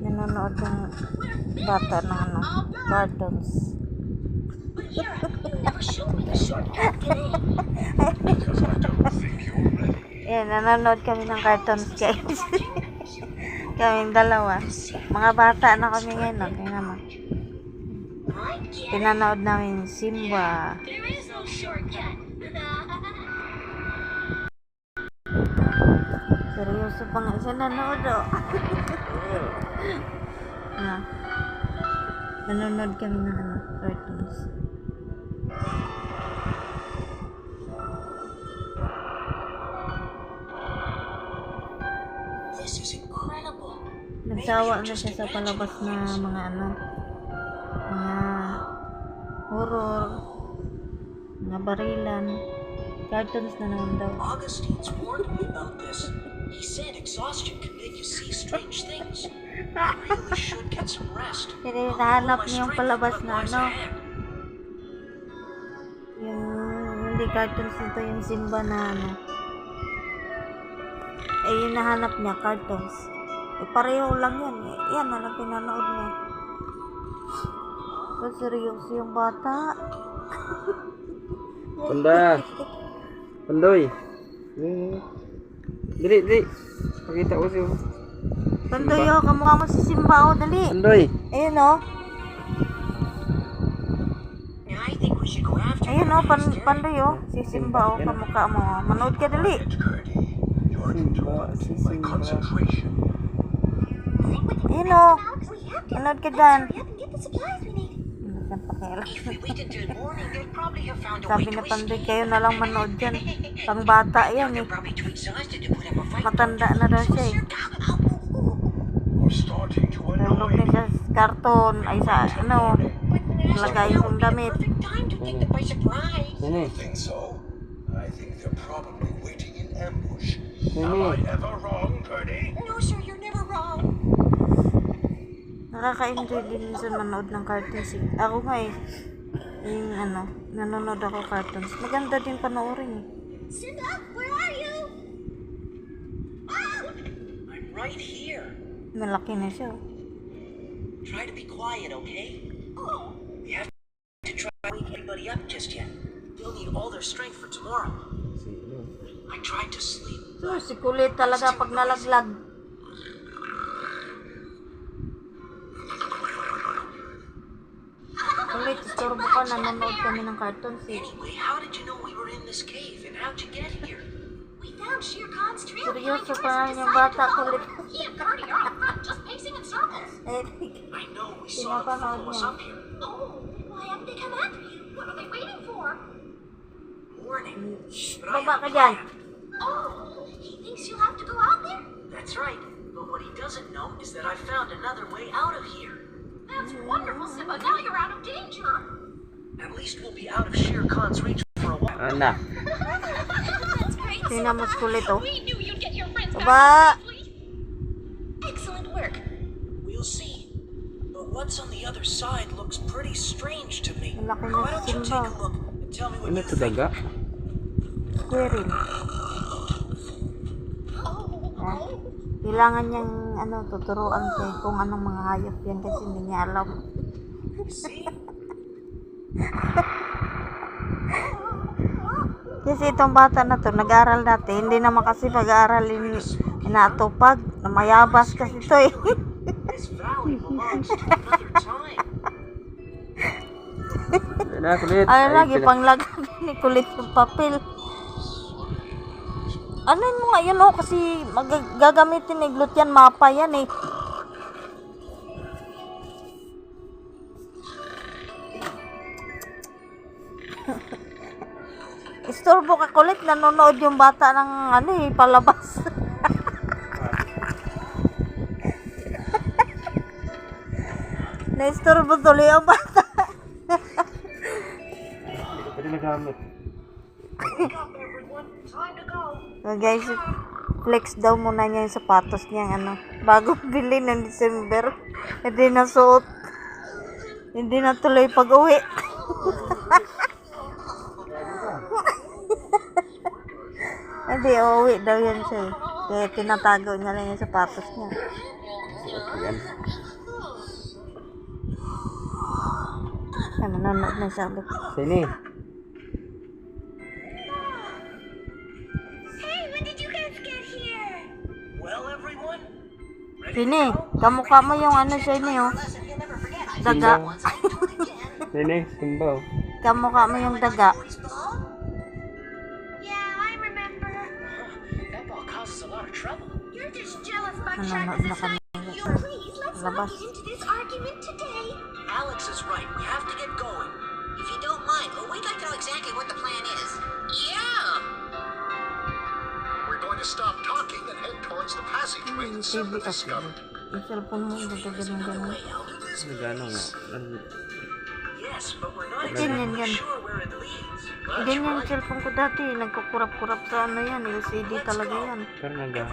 Nanonood ng bata ng ano, cartoons. Yan, nanonood kami ng cartoons guys. Kaming dalawa. Mga bata na kami ngayon. No? Mo. Pinanood namin Simba. There is no shortcut. Seryoso pa nga siya nanood oh. ah. Nanonood kami ng ano, cartoons. Nagsawa na siya sa palabas na mga ano, mga horror, mga barilan. Cartoons na naman daw. Augustine's warned me about this. He said exhaustion can make you see strange things. I really should get some rest. Kasi I'll nahanap pull my niya yung strength palabas na ano, ahead. yung hindi cartoons nito, yung Simba na ano. Eh, yung nahanap niya, cartoons. Eh, pareho lang yan. Eh, yan na lang pinanood niya. Pero seryoso yung bata. Panda. Pandoy. Hmm. Dili, dili. Pakita ko siya. Pandoy, oh, kamukha mo si Simba, oh, dali. Pandoy. Ayun, oh. Ayun, oh, pan pandoy, oh. Si Simba, oh, kamukha mo. oh. Manood ka, dali. Interrupting my concentration. Ayun, oh. Manood ka dyan. Hurry up and get the supplies we need. Ano siyang pakialam? If we wait until morning, they'd probably have found a way Sabi na escape. kayo na lang manood dyan. Pang bata yan, eh. Matanda na daw siya, eh. You're starting to Tulog annoy na me. siya sa karton. Ay, sa, ano, lagay yung damit. So. I think they're probably waiting in ambush. Am I ever wrong, Purdy? No, Nakaka-enjoy din sa manood ng cartoons. eh. Ako nga eh. Yung ano, nanonood ako cartoons. Maganda din panoorin eh. Simba, where are you? Ah! I'm right here. Malaki na siya. oh. Try to be quiet, okay? Oh, We have to try to wake anybody up just yet. They'll need all their strength for tomorrow. I tried to sleep. So, si kulit talaga pag nalaglag. Kulit, istorbo ka, nanonood kami ng cartoons eh. Anyway, how did you know we were in this cave and how'd you get here? we found Shere Khan's trail behind Seryoso yours pa and yung decided bata to follow kulit. it. He and Purdy are out just pacing in circles. Eh, I know we saw them Pinapanood follow us up here. Oh, why haven't they come after you? What are they waiting for? Warning. But I baba have ka a dyan. plan. Oh, he thinks you'll have to go out there? That's right. But what he doesn't know is that I found another way out of here. That's wonderful, Simba. Now you're out of danger. At least we'll be out of Shere Khan's reach for a while. Ah, Ana. That's great, Tingnan mo si kulit. We knew you'd get your friends Baba! back safely. Excellent work. We'll see. But what's on the other side looks pretty strange to me. Why don't you take a look and tell me what Ano you to think? daga? Squirrel. Kailangan niyang ano, tuturuan kay kung anong mga hayop yan kasi hindi niya alam. Kasi itong bata na to, nag-aral dati, hindi naman kasi pag-aaral in, inatupag. Na mayabas kasi to eh. This valley belongs to another time. Ana, kulit. Ay, Ay, lagi panglagay ni kulit yung papel. Ano mo nga yun oh, kasi mag- gagamitin ni Glut yan, mapa yan eh. Istorbo ka kulit, nanonood yung bata ng ano eh, palabas. Naistorbo tuloy ang bata. Hindi ko pwede nagamit. So guys, flex daw muna niya yung sapatos niya ano, bago bili ng December. Hindi na suot. Hindi na tuloy pag uwi. Hindi, uwi daw yan siya eh. Kaya tinatago niya lang yung sapatos niya. Yan. Ay, manonood na siya. Sini. Sini, kamukha mo yung ano siya ini oh. Daga. Sini, simbaw. Kamukha mo yung daga. Yeah, I remember. that ball causes a lot of trouble. You're just jealous Buckshot Nanonood na kami. assigned you. Please, let's not Labas. get into this argument today. Alex is right. We have to get going. If you don't mind, we'd like to know exactly what the plan is. Yeah! We're going to stop Simba kasi. Yung cellphone mo, gagawin ganun. Nagano nga. Ano, Ganyan yan. Ganyan yung cellphone ko dati. Nagkukurap-kurap sa ano yan. LCD talaga yan. Pero nagano.